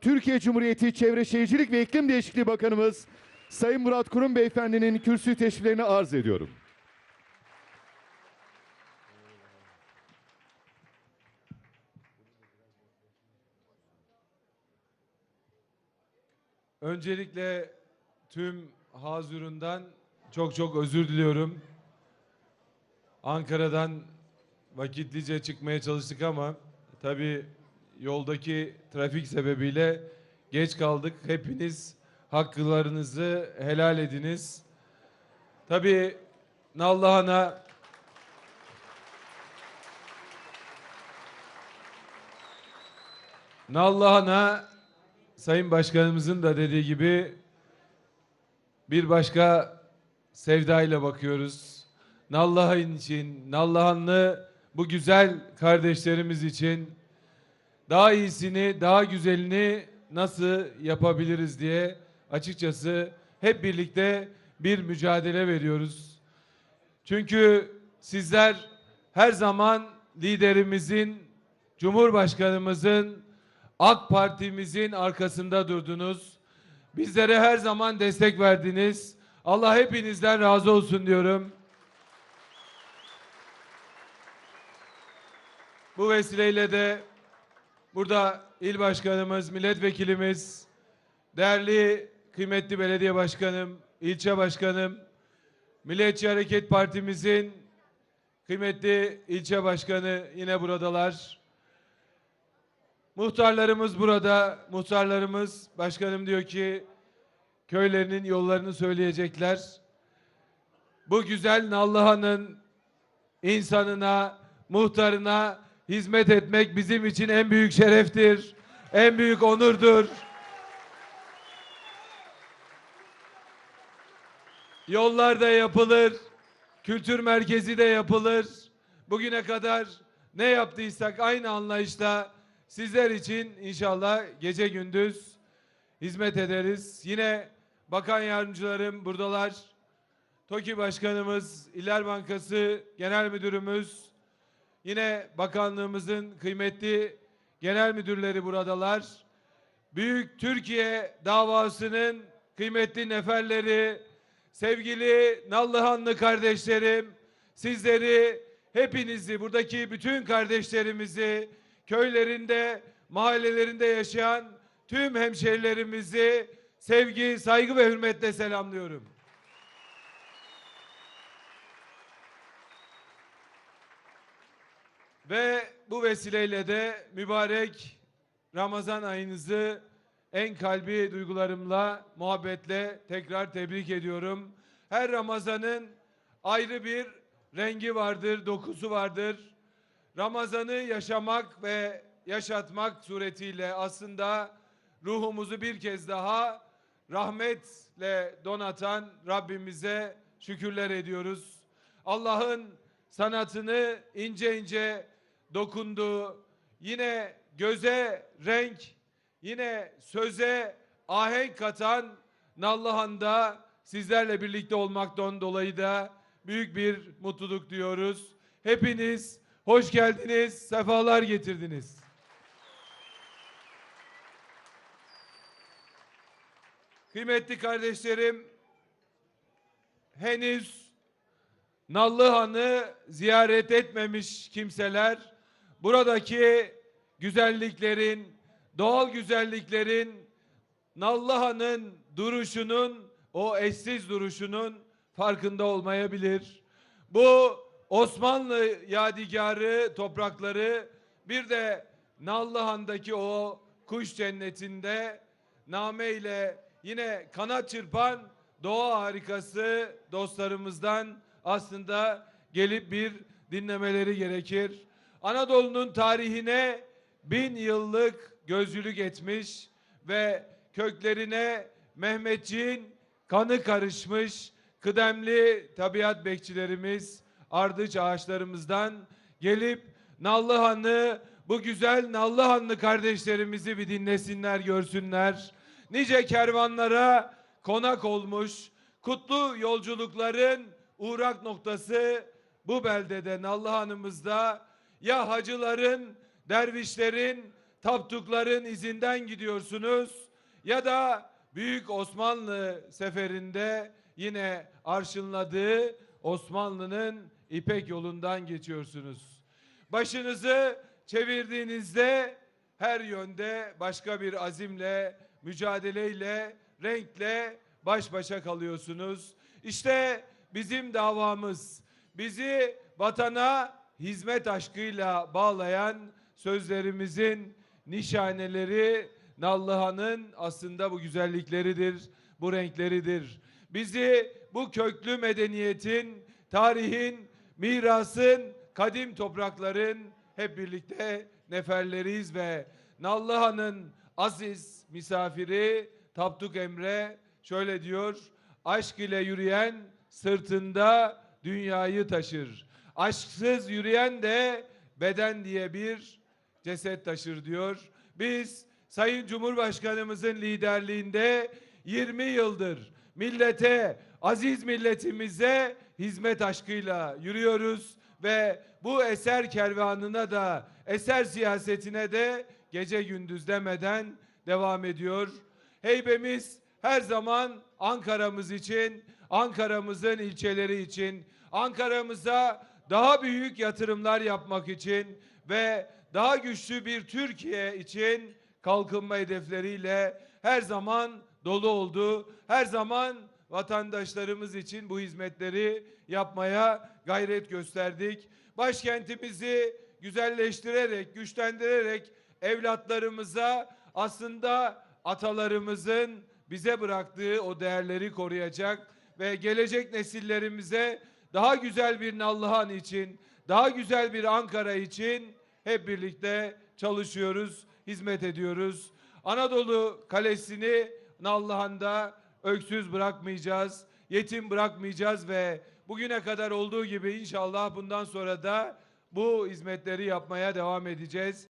Türkiye Cumhuriyeti Çevre Şehircilik ve İklim Değişikliği Bakanımız Sayın Murat Kurum Beyefendinin kürsü teşriflerini arz ediyorum. Öncelikle tüm Hazur'undan çok çok özür diliyorum. Ankara'dan vakitlice çıkmaya çalıştık ama tabii yoldaki trafik sebebiyle geç kaldık. Hepiniz haklarınızı helal ediniz. Tabii Nallıhan'a Nallıhan'a Sayın Başkanımızın da dediği gibi bir başka sevdayla bakıyoruz. Nallıhan için, Nallıhanlı bu güzel kardeşlerimiz için daha iyisini, daha güzelini nasıl yapabiliriz diye açıkçası hep birlikte bir mücadele veriyoruz. Çünkü sizler her zaman liderimizin, Cumhurbaşkanımızın, AK Parti'mizin arkasında durdunuz. Bizlere her zaman destek verdiniz. Allah hepinizden razı olsun diyorum. Bu vesileyle de burada il başkanımız, milletvekilimiz, değerli kıymetli belediye başkanım, ilçe başkanım, Milliyetçi Hareket Partimizin kıymetli ilçe başkanı yine buradalar. Muhtarlarımız burada. Muhtarlarımız başkanım diyor ki köylerinin yollarını söyleyecekler. Bu güzel Nallıhan'ın insanına, muhtarına hizmet etmek bizim için en büyük şereftir. En büyük onurdur. Yollar da yapılır. Kültür merkezi de yapılır. Bugüne kadar ne yaptıysak aynı anlayışla sizler için inşallah gece gündüz hizmet ederiz. Yine bakan yardımcılarım buradalar. TOKİ Başkanımız, İller Bankası Genel Müdürümüz, yine bakanlığımızın kıymetli genel müdürleri buradalar. Büyük Türkiye davasının kıymetli neferleri, sevgili Nallıhanlı kardeşlerim, sizleri, hepinizi, buradaki bütün kardeşlerimizi, köylerinde, mahallelerinde yaşayan tüm hemşerilerimizi sevgi, saygı ve hürmetle selamlıyorum. Ve bu vesileyle de mübarek Ramazan ayınızı en kalbi duygularımla, muhabbetle tekrar tebrik ediyorum. Her Ramazan'ın ayrı bir rengi vardır, dokusu vardır. Ramazan'ı yaşamak ve yaşatmak suretiyle aslında ruhumuzu bir kez daha rahmetle donatan Rabbimize şükürler ediyoruz. Allah'ın sanatını ince ince dokunduğu, yine göze renk, yine söze ahenk katan Nallıhan'da sizlerle birlikte olmaktan dolayı da büyük bir mutluluk diyoruz. Hepiniz hoş geldiniz, sefalar getirdiniz. Kıymetli kardeşlerim, henüz Nallıhan'ı ziyaret etmemiş kimseler buradaki güzelliklerin, doğal güzelliklerin, Nallıhan'ın duruşunun, o eşsiz duruşunun farkında olmayabilir. Bu Osmanlı yadigarı toprakları bir de Nallıhan'daki o kuş cennetinde name ile yine kanat çırpan doğa harikası dostlarımızdan aslında gelip bir dinlemeleri gerekir. Anadolu'nun tarihine bin yıllık gözcülük etmiş ve köklerine Mehmetçiğin kanı karışmış kıdemli tabiat bekçilerimiz, ardıç ağaçlarımızdan gelip Nallıhan'ı, bu güzel Nallıhanlı kardeşlerimizi bir dinlesinler, görsünler. Nice kervanlara konak olmuş, kutlu yolculukların uğrak noktası bu beldede Nallıhan'ımızda ya hacıların, dervişlerin, taptukların izinden gidiyorsunuz ya da Büyük Osmanlı seferinde yine arşınladığı Osmanlı'nın İpek yolundan geçiyorsunuz. Başınızı çevirdiğinizde her yönde başka bir azimle, mücadeleyle, renkle baş başa kalıyorsunuz. İşte bizim davamız, bizi vatana hizmet aşkıyla bağlayan sözlerimizin nişaneleri Nallıhan'ın aslında bu güzellikleridir, bu renkleridir. Bizi bu köklü medeniyetin, tarihin, mirasın, kadim toprakların hep birlikte neferleriyiz ve Nallıhan'ın aziz misafiri Tapduk Emre şöyle diyor. Aşk ile yürüyen sırtında dünyayı taşır. Aşksız yürüyen de beden diye bir ceset taşır diyor. Biz Sayın Cumhurbaşkanımızın liderliğinde 20 yıldır millete, aziz milletimize hizmet aşkıyla yürüyoruz ve bu eser kervanına da, eser siyasetine de gece gündüz demeden devam ediyor. Heybemiz her zaman Ankara'mız için, Ankara'mızın ilçeleri için, Ankara'mıza daha büyük yatırımlar yapmak için ve daha güçlü bir Türkiye için kalkınma hedefleriyle her zaman dolu oldu. Her zaman vatandaşlarımız için bu hizmetleri yapmaya gayret gösterdik. Başkentimizi güzelleştirerek, güçlendirerek evlatlarımıza aslında atalarımızın bize bıraktığı o değerleri koruyacak ve gelecek nesillerimize daha güzel bir Nallıhan için, daha güzel bir Ankara için hep birlikte çalışıyoruz, hizmet ediyoruz. Anadolu Kalesi'ni Nallıhan'da öksüz bırakmayacağız, yetim bırakmayacağız ve bugüne kadar olduğu gibi inşallah bundan sonra da bu hizmetleri yapmaya devam edeceğiz.